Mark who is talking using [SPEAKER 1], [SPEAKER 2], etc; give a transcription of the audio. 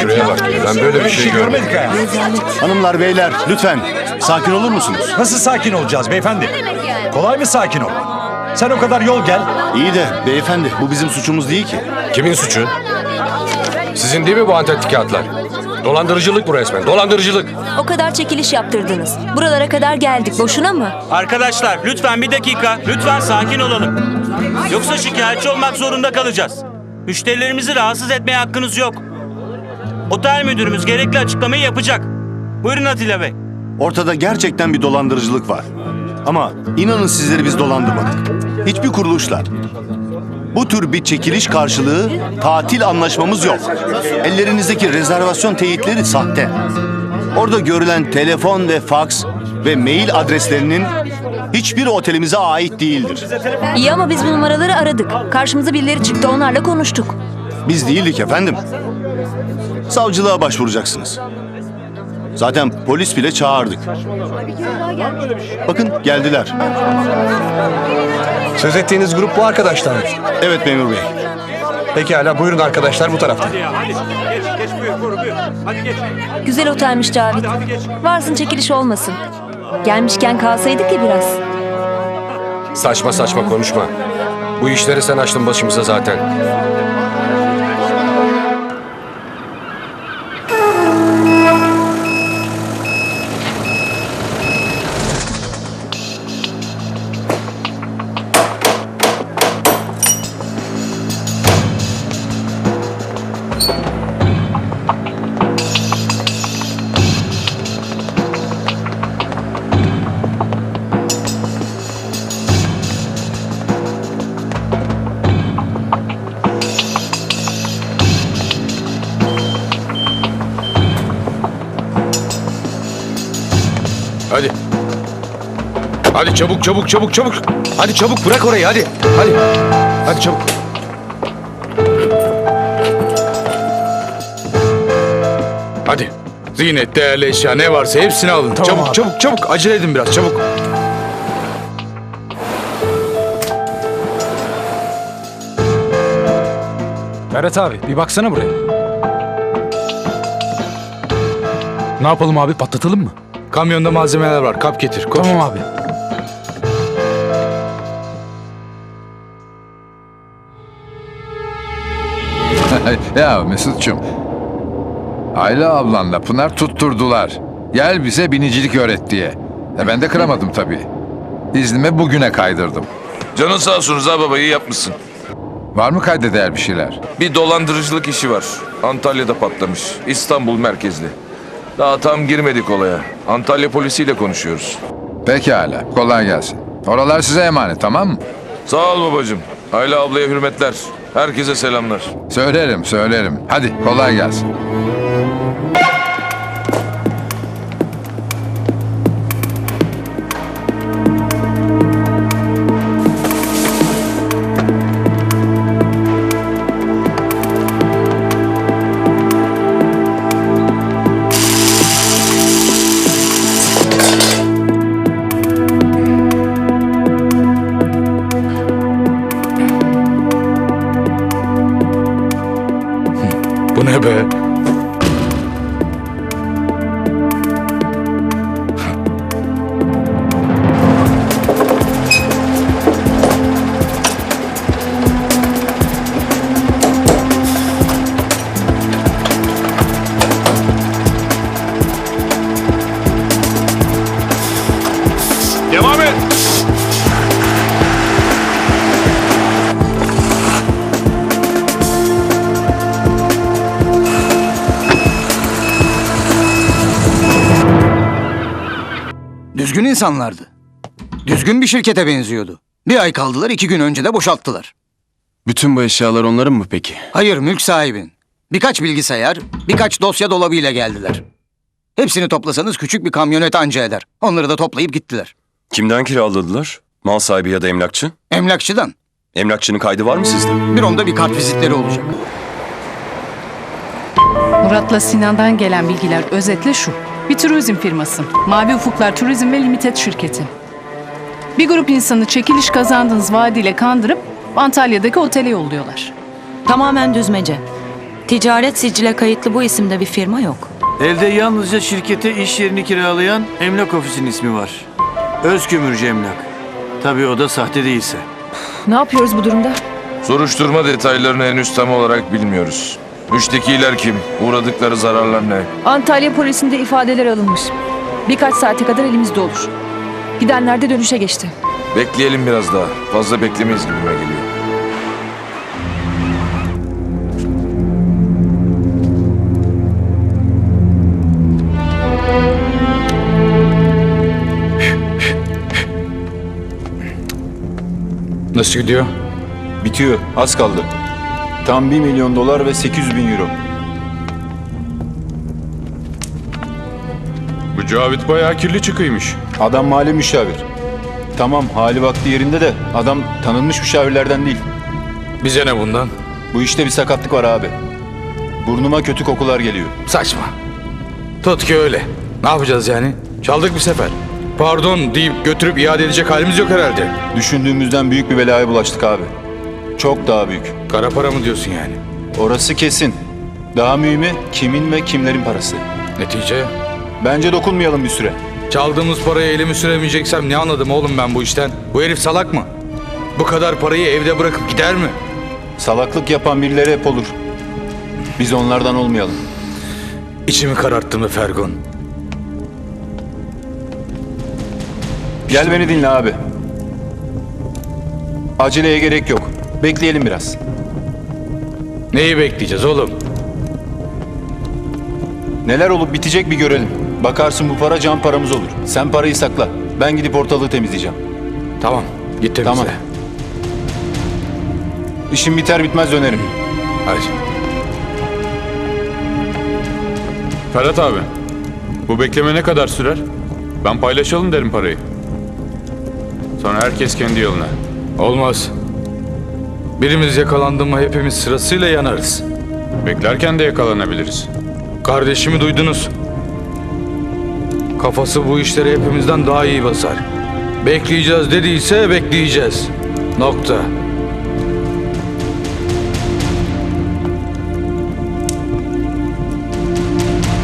[SPEAKER 1] Şuraya bak. Ben böyle bir şey görmedim.
[SPEAKER 2] görmedik ha.
[SPEAKER 3] Hanımlar beyler lütfen sakin olur musunuz?
[SPEAKER 2] Nasıl sakin olacağız beyefendi? Kolay mı sakin ol? Sen o kadar yol gel.
[SPEAKER 3] İyi de beyefendi bu bizim suçumuz değil ki.
[SPEAKER 1] Kimin suçu? Sizin değil mi bu antetli kağıtlar? Dolandırıcılık bu resmen. Dolandırıcılık.
[SPEAKER 4] O kadar çekiliş yaptırdınız. Buralara kadar geldik. Boşuna mı?
[SPEAKER 5] Arkadaşlar lütfen bir dakika. Lütfen sakin olalım. Yoksa şikayetçi olmak zorunda kalacağız. Müşterilerimizi rahatsız etmeye hakkınız yok. Otel müdürümüz gerekli açıklamayı yapacak. Buyurun Atilla Bey.
[SPEAKER 3] Ortada gerçekten bir dolandırıcılık var. Ama inanın sizleri biz dolandırmadık. Hiçbir kuruluşla. Bu tür bir çekiliş karşılığı tatil anlaşmamız yok. Ellerinizdeki rezervasyon teyitleri sahte. Orada görülen telefon ve faks ve mail adreslerinin hiçbir otelimize ait değildir.
[SPEAKER 4] İyi ama biz bu numaraları aradık. Karşımıza birileri çıktı. Onlarla konuştuk.
[SPEAKER 3] Biz değildik efendim. Savcılığa başvuracaksınız. Zaten polis bile çağırdık. Bakın geldiler.
[SPEAKER 1] Söz ettiğiniz grup bu arkadaşlar mı?
[SPEAKER 3] Evet memur bey.
[SPEAKER 1] Pekala buyurun arkadaşlar bu tarafta.
[SPEAKER 4] Güzel otelmiş Cavit. Varsın çekiliş olmasın. Gelmişken kalsaydık ya biraz.
[SPEAKER 1] Saçma saçma konuşma. Bu işleri sen açtın başımıza zaten. Hadi. Hadi çabuk çabuk çabuk çabuk. Hadi çabuk bırak orayı hadi. Hadi. Hadi çabuk.
[SPEAKER 6] Hadi. Ziynet, değerli eşya ne varsa hepsini alın. çabuk
[SPEAKER 2] abi.
[SPEAKER 6] çabuk çabuk acele edin biraz çabuk.
[SPEAKER 2] Berat abi bir baksana buraya.
[SPEAKER 6] Ne yapalım abi patlatalım mı? Kamyonda malzemeler var kap getir koş.
[SPEAKER 2] Tamam abi.
[SPEAKER 7] ya Mesut'cum. Ayla ablanla Pınar tutturdular. Gel bize binicilik öğret diye. E ben de kıramadım tabii. İznimi bugüne kaydırdım.
[SPEAKER 8] Canın sağ olsun Rıza baba iyi yapmışsın.
[SPEAKER 7] Var mı kayda değer bir şeyler?
[SPEAKER 8] Bir dolandırıcılık işi var. Antalya'da patlamış. İstanbul merkezli. Daha tam girmedik olaya. Antalya polisiyle konuşuyoruz.
[SPEAKER 7] Pekala. Kolay gelsin. Oralar size emanet tamam mı?
[SPEAKER 8] Sağ ol babacığım. Ayla ablaya hürmetler. Herkese selamlar.
[SPEAKER 7] Söylerim söylerim. Hadi kolay gelsin.
[SPEAKER 6] Bu
[SPEAKER 9] Düzgün insanlardı. Düzgün bir şirkete benziyordu. Bir ay kaldılar, iki gün önce de boşalttılar.
[SPEAKER 10] Bütün bu eşyalar onların mı peki?
[SPEAKER 9] Hayır, mülk sahibin. Birkaç bilgisayar, birkaç dosya dolabıyla geldiler. Hepsini toplasanız küçük bir kamyonet anca eder. Onları da toplayıp gittiler.
[SPEAKER 10] Kimden kiraladılar? Mal sahibi ya da emlakçı?
[SPEAKER 9] Emlakçıdan.
[SPEAKER 10] Emlakçının kaydı var mı sizde?
[SPEAKER 9] Bir onda bir kart vizitleri olacak.
[SPEAKER 11] Murat'la Sinan'dan gelen bilgiler özetle şu. Bir turizm firması. Mavi Ufuklar Turizm ve Limited şirketi. Bir grup insanı çekiliş kazandığınız vaadiyle kandırıp Antalya'daki otele yolluyorlar.
[SPEAKER 12] Tamamen düzmece. Ticaret sicile kayıtlı bu isimde bir firma yok.
[SPEAKER 13] Elde yalnızca şirkete iş yerini kiralayan emlak ofisinin ismi var. Özkömürcü emlak. Tabii o da sahte değilse.
[SPEAKER 4] Ne yapıyoruz bu durumda?
[SPEAKER 8] Soruşturma detaylarını henüz tam olarak bilmiyoruz. Müştekiler kim? Uğradıkları zararlar ne?
[SPEAKER 4] Antalya polisinde ifadeler alınmış. Birkaç saate kadar elimizde olur. Gidenler de dönüşe geçti.
[SPEAKER 8] Bekleyelim biraz daha. Fazla beklemeyiz gibime geliyor.
[SPEAKER 6] Nasıl gidiyor?
[SPEAKER 10] Bitiyor. Az kaldı. Tam 1 milyon dolar ve 800 bin euro.
[SPEAKER 1] Bu Cavit bayağı kirli çıkıymış.
[SPEAKER 10] Adam mali müşavir. Tamam hali vakti yerinde de adam tanınmış müşavirlerden değil.
[SPEAKER 6] Bize ne bundan?
[SPEAKER 10] Bu işte bir sakatlık var abi. Burnuma kötü kokular geliyor.
[SPEAKER 6] Saçma. Tut ki öyle. Ne yapacağız yani? Çaldık bir sefer. Pardon deyip götürüp iade edecek halimiz yok herhalde.
[SPEAKER 10] Düşündüğümüzden büyük bir belaya bulaştık abi. Çok daha büyük.
[SPEAKER 6] Kara para mı diyorsun yani?
[SPEAKER 10] Orası kesin. Daha mühimi kimin ve kimlerin parası.
[SPEAKER 6] Netice?
[SPEAKER 10] Bence dokunmayalım bir süre.
[SPEAKER 6] Çaldığımız parayı elimi süremeyeceksem ne anladım oğlum ben bu işten? Bu herif salak mı? Bu kadar parayı evde bırakıp gider mi?
[SPEAKER 10] Salaklık yapan birileri hep olur. Biz onlardan olmayalım.
[SPEAKER 6] İçimi kararttın mı Fergun?
[SPEAKER 10] Gel beni dinle abi. Aceleye gerek yok. Bekleyelim biraz.
[SPEAKER 6] Neyi bekleyeceğiz oğlum?
[SPEAKER 10] Neler olup bitecek bir görelim. Bakarsın bu para can paramız olur. Sen parayı sakla. Ben gidip ortalığı temizleyeceğim.
[SPEAKER 6] Tamam git temizle.
[SPEAKER 10] Tamam. İşim biter bitmez dönerim.
[SPEAKER 6] Hadi.
[SPEAKER 1] Ferhat abi, bu bekleme ne kadar sürer? Ben paylaşalım derim parayı. Sonra herkes kendi yoluna.
[SPEAKER 6] Olmaz. Birimiz yakalandı mı hepimiz sırasıyla yanarız.
[SPEAKER 1] Beklerken de yakalanabiliriz.
[SPEAKER 6] Kardeşimi duydunuz. Kafası bu işlere hepimizden daha iyi basar. Bekleyeceğiz dediyse bekleyeceğiz. Nokta.